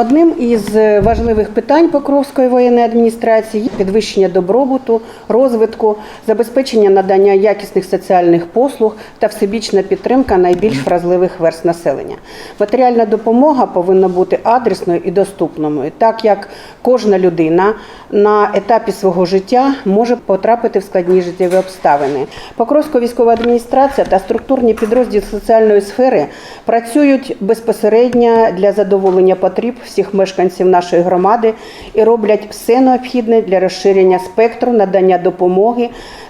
Одним із важливих питань Покровської воєнної адміністрації є підвищення добробуту, розвитку, забезпечення надання якісних соціальних послуг та всебічна підтримка найбільш вразливих верст населення. Матеріальна допомога повинна бути адресною і доступною, так як кожна людина на етапі свого життя може потрапити в складні життєві обставини. Покровська військова адміністрація та структурні підрозділи соціальної сфери працюють безпосередньо для задоволення потреб всіх мешканців нашої громади і роблять все необхідне для розширення спектру надання допомоги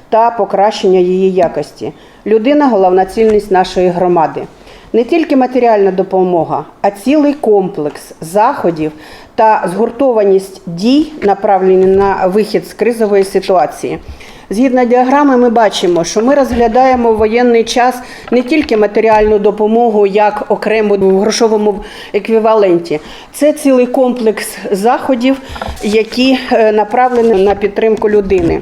та покращення її якості. Людина головна цільність нашої громади. Не тільки матеріальна допомога, а цілий комплекс заходів та згуртованість дій, направлені на вихід з кризової ситуації. Згідно діаграми, ми бачимо, що ми розглядаємо в воєнний час не тільки матеріальну допомогу як окрему в грошовому еквіваленті. Це цілий комплекс заходів, які е, направлені на підтримку людини.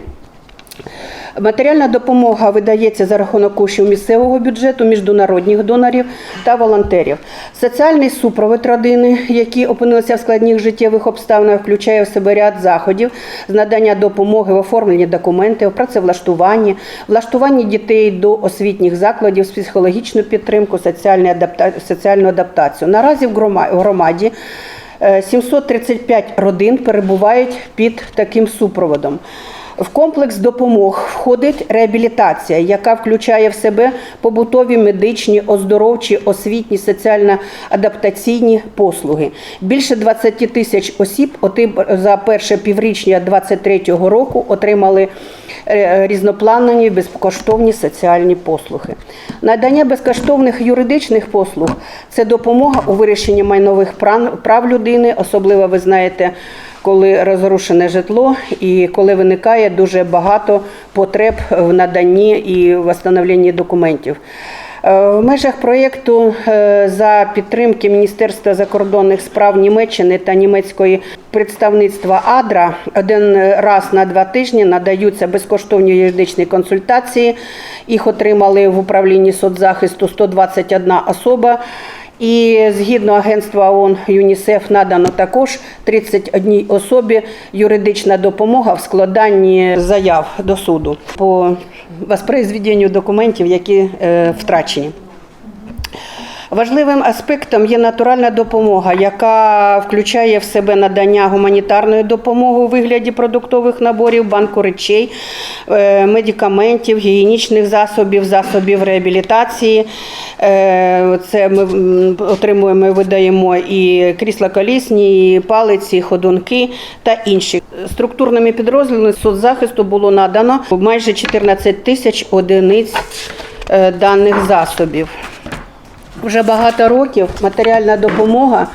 Матеріальна допомога видається за рахунок коштів місцевого бюджету, міжнародних донорів та волонтерів. Соціальний супровід родини, які опинилися в складних життєвих обставинах, включає в себе ряд заходів з надання допомоги в оформленні документів, працевлаштуванні, влаштуванні дітей до освітніх закладів, з психологічну підтримку, соціальну адапта- соціальну адаптацію. Наразі в грома- в громаді е, 735 родин перебувають під таким супроводом. В комплекс допомог входить реабілітація, яка включає в себе побутові, медичні, оздоровчі, освітні, соціально-адаптаційні послуги. Більше 20 тисяч осіб за перше піврічня 2023 року отримали різнопланові безкоштовні соціальні послуги. Надання безкоштовних юридичних послуг це допомога у вирішенні майнових прав людини, особливо ви знаєте коли розрушене житло і коли виникає дуже багато потреб в наданні і встановленні документів. Е, В межах проєкту е, за підтримки Міністерства закордонних справ Німеччини та німецької представництва АДРА один раз на два тижні надаються безкоштовні юридичні консультації. Їх отримали в управлінні соцзахисту 121 особа. І згідно агентства ООН ЮНІСЕФ надано також 31 особі юридична допомога в складанні заяв до суду по воспроизведенню документів, які е, втрачені. Важливим аспектом є натуральна допомога, яка включає в себе надання гуманітарної допомоги у вигляді продуктових наборів, банку речей, е, медикаментів, гігієнічних засобів, засобів реабілітації. Е, Це ми отримуємо, видаємо і крісла колісні, і палиці, і ходунки та інші. Структурними підрозділами соцзахисту було надано майже 14 тисяч одиниць е, даних засобів. Вже багато років матеріальна допомога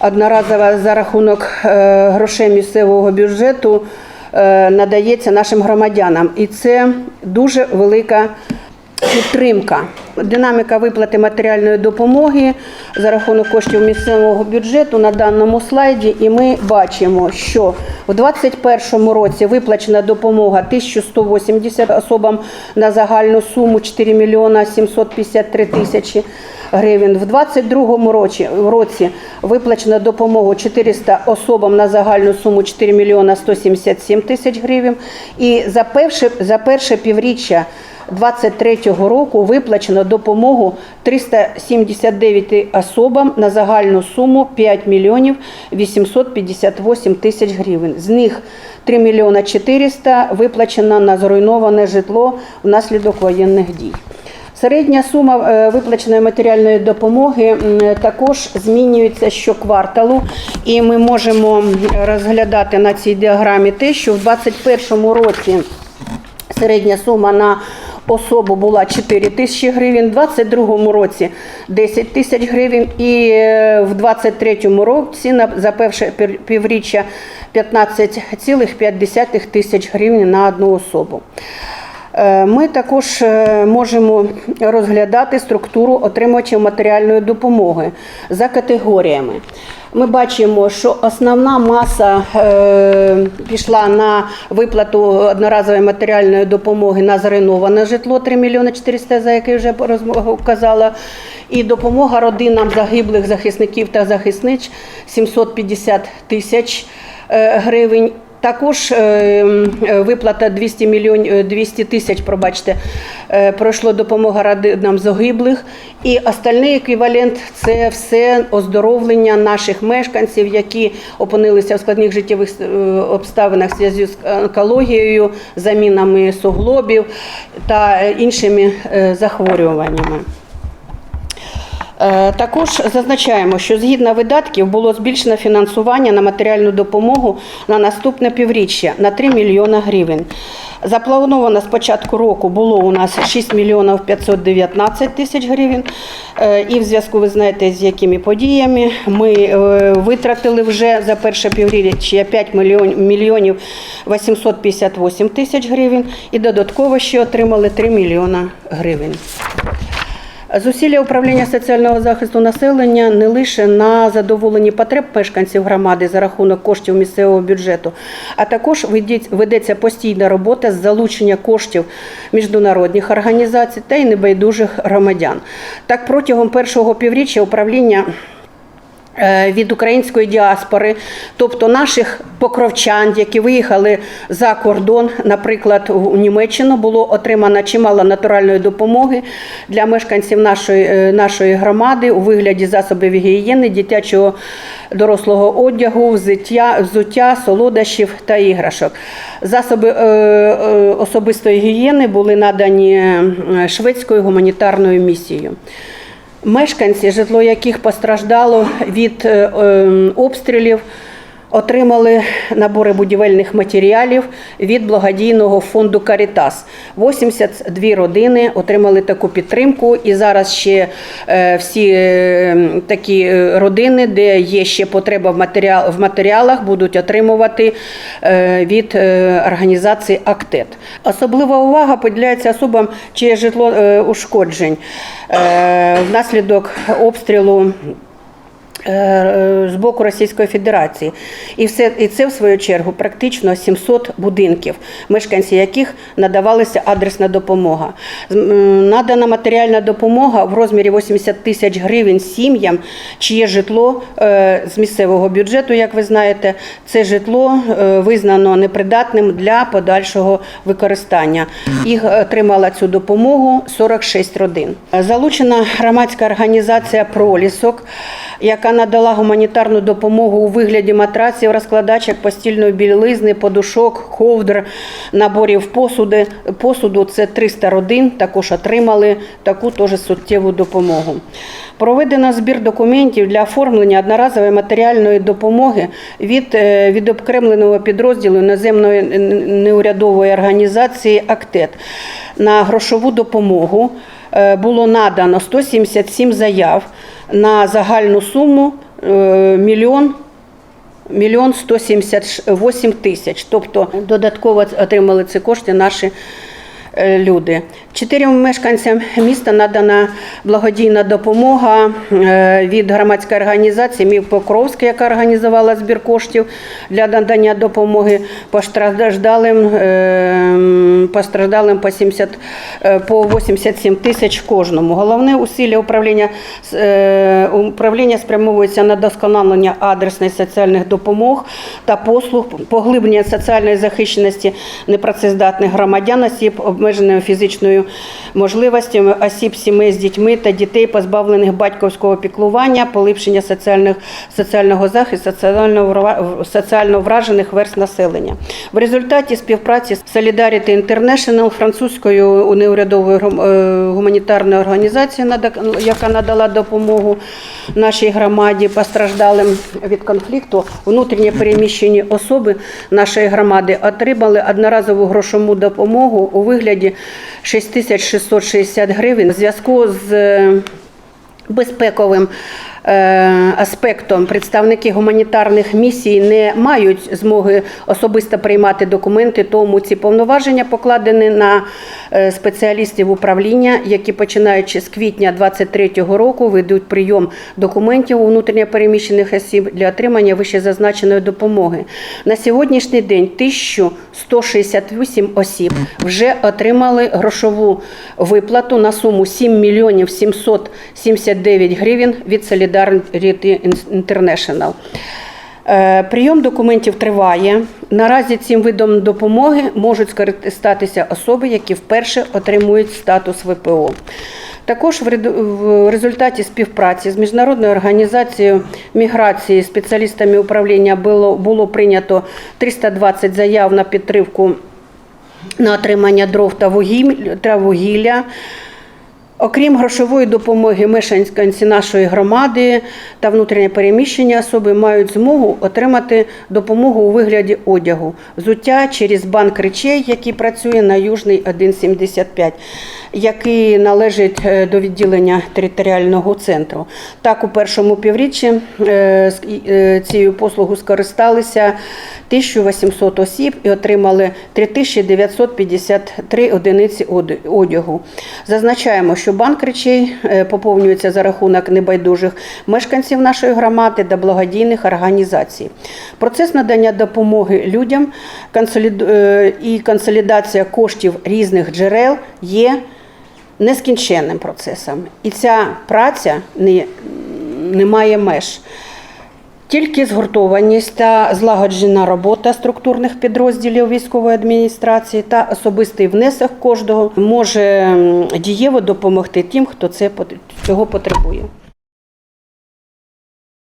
одноразова за рахунок е, грошей місцевого бюджету е, надається нашим громадянам. І це дуже велика підтримка. Динаміка виплати матеріальної допомоги за рахунок коштів місцевого бюджету на даному слайді. І ми бачимо, що у 2021 році виплачена допомога 1180 особам на загальну суму 4 мільйона 753 тисячі гривень. В 2022 році, році виплачено допомогу 400 особам на загальну суму 4 мільйона 177 тисяч гривень. І за перше, за перше півріччя 23-го року виплачено допомогу 379 особам на загальну суму 5 мільйонів 858 тисяч гривень. З них 3 мільйона 400 виплачено на зруйноване житло внаслідок воєнних дій. Середня сума е, виплаченої матеріальної допомоги також змінюється щокварталу, і ми можемо розглядати на цій діаграмі те, що в 2021 році середня сума на особу була 4 тисячі гривень, в 2022 році 10 тисяч гривень і в в 2023 році за перше півріччя 15,5 тисяч гривень на одну особу. Е, Ми також е, можемо розглядати структуру отримувачів матеріальної допомоги за категоріями. Ми бачимо, що основна маса е, пішла на виплату одноразової матеріальної допомоги на зруйноване житло 3 мільйони 400, за яке вже казала. І допомога родинам загиблих захисників та захисниць 750 тисяч гривень. Також е, е, виплата 200 мільйонів 200 тисяч, пробачте, е, пройшло допомога родинам загиблих. І остальний еквівалент це все оздоровлення наших мешканців, які опинилися в складних життєвих е, обставинах в зв'язку з онкологією, замінами суглобів та е, іншими е, захворюваннями. Е, Також зазначаємо, що згідно видатків було збільшено фінансування на матеріальну допомогу на наступне півріччя на 3 мільйона гривень. Заплановано з початку року було у нас 6 мільйонів 519 тисяч гривень. Е, І в зв'язку, ви знаєте, з якими подіями ми е, витратили вже за перше півріччя 5 мільйон- мільйонів 858 тисяч гривень і додатково ще отримали 3 мільйона гривень. Зусилля управління соціального захисту населення не лише на задоволенні потреб мешканців громади за рахунок коштів місцевого бюджету, а також ведеться постійна робота з залучення коштів міжнародних організацій та й небайдужих громадян. Так, протягом першого півріччя управління від української діаспори, тобто наших покровчан, які виїхали за кордон, наприклад, у Німеччину, було отримано чимало натуральної допомоги для мешканців нашої, е, нашої громади у вигляді засобів гігієни, дитячого дорослого одягу, взуття, взуття солодощів та іграшок. Засоби е, е, особистої гігієни були надані е, шведською гуманітарною місією. Мешканці, житло яких постраждало від е, е, обстрілів, отримали набори будівельних матеріалів від благодійного фонду Карітас. 82 родини отримали таку підтримку, і зараз ще е, всі е, такі е, родини, де є ще потреба в, матеріал, в матеріалах, будуть отримувати від організації АКТЕТ. Особлива увага поділяється особам, чиє житло ушкоджень внаслідок обстрілу з боку Російської Федерації. І, все, і це, в свою чергу, практично 700 будинків, мешканці яких надавалася адресна допомога. Надана матеріальна допомога в розмірі 80 тисяч гривень сім'ям, чиє житло е, з місцевого бюджету, як ви знаєте, це житло е, визнано непридатним для подальшого використання. Їх отримала цю допомогу 46 родин. Залучена громадська організація Пролісок, яка надала гуманітарну допомогу у вигляді матраців, розкладачок, постільної білизни, подушок, ковдр, наборів посуди. посуду. Це 300 родин також отримали таку теж суттєву допомогу. Проведено збір документів для оформлення одноразової матеріальної допомоги від е, відокремленого підрозділу іноземної неурядової організації АКТЕТ на грошову допомогу. Е, Було надано 177 заяв на загальну суму е, мільйон мільйон 178 тисяч. Тобто додатково отримали ці кошти наші люди. Чотирьом мешканцям міста надана благодійна допомога е, від громадської організації Мів Покровська, яка організувала збір коштів для надання допомоги постраждалим, е, постраждалим по 70, е, по 87 тисяч кожному. Головне усилля управління е, управління спрямовується на досконалення адресної соціальних допомог та послуг, поглиблення соціальної захищеності непрацездатних громадян, осіб обмеженою фізичною можливостями, осіб сімей з дітьми та дітей, позбавлених батьківського піклування, поліпшення соціальних, соціального захисту, соціально, соціально вражених верст населення. В результаті співпраці з Solidarity International, французькою неурядовою е, гуманітарною організацією, яка надала допомогу нашій громаді постраждалим від конфлікту, внутрішньо переміщені особи нашої громади отримали одноразову грошову допомогу у вигляді 6660 гривень. У зв'язку з е, безпековим аспектом представники гуманітарних місій не мають змоги особисто приймати документи, тому ці повноваження покладені на е, спеціалістів управління, які починаючи з квітня 2023 року ведуть прийом документів у внутрішньопереміщених осіб для отримання вищезазначеної допомоги. На сьогоднішній день 1168 осіб вже отримали грошову виплату на суму 7 мільйонів 779 гривень від Solidarity International. Е, Прийом документів триває. Наразі цим видом допомоги можуть скористатися особи, які вперше отримують статус ВПО. Також в результаті співпраці з міжнародною організацією міграції спеціалістами управління було, було прийнято 320 заяв на підтримку на отримання дров та вугілля. Окрім грошової допомоги, мешканці нашої громади та внутрішнє переміщення особи мають змогу отримати допомогу у вигляді одягу, взуття через банк речей, який працює на Южний 175, який належить е, до відділення територіального центру. Так, у першому півріччі е, е, цією послугою скористалися 1800 осіб і отримали 3953 одиниці одягу. Зазначаємо, що банк речей е, поповнюється за рахунок небайдужих мешканців нашої громади та благодійних організацій. Процес надання допомоги людям е, і консолідація коштів різних джерел є нескінченним процесом. І ця праця не, не має меж. Тільки згуртованість та злагоджена робота структурних підрозділів військової адміністрації та особистий внесок кожного може дієво допомогти тим, хто це цього потребує.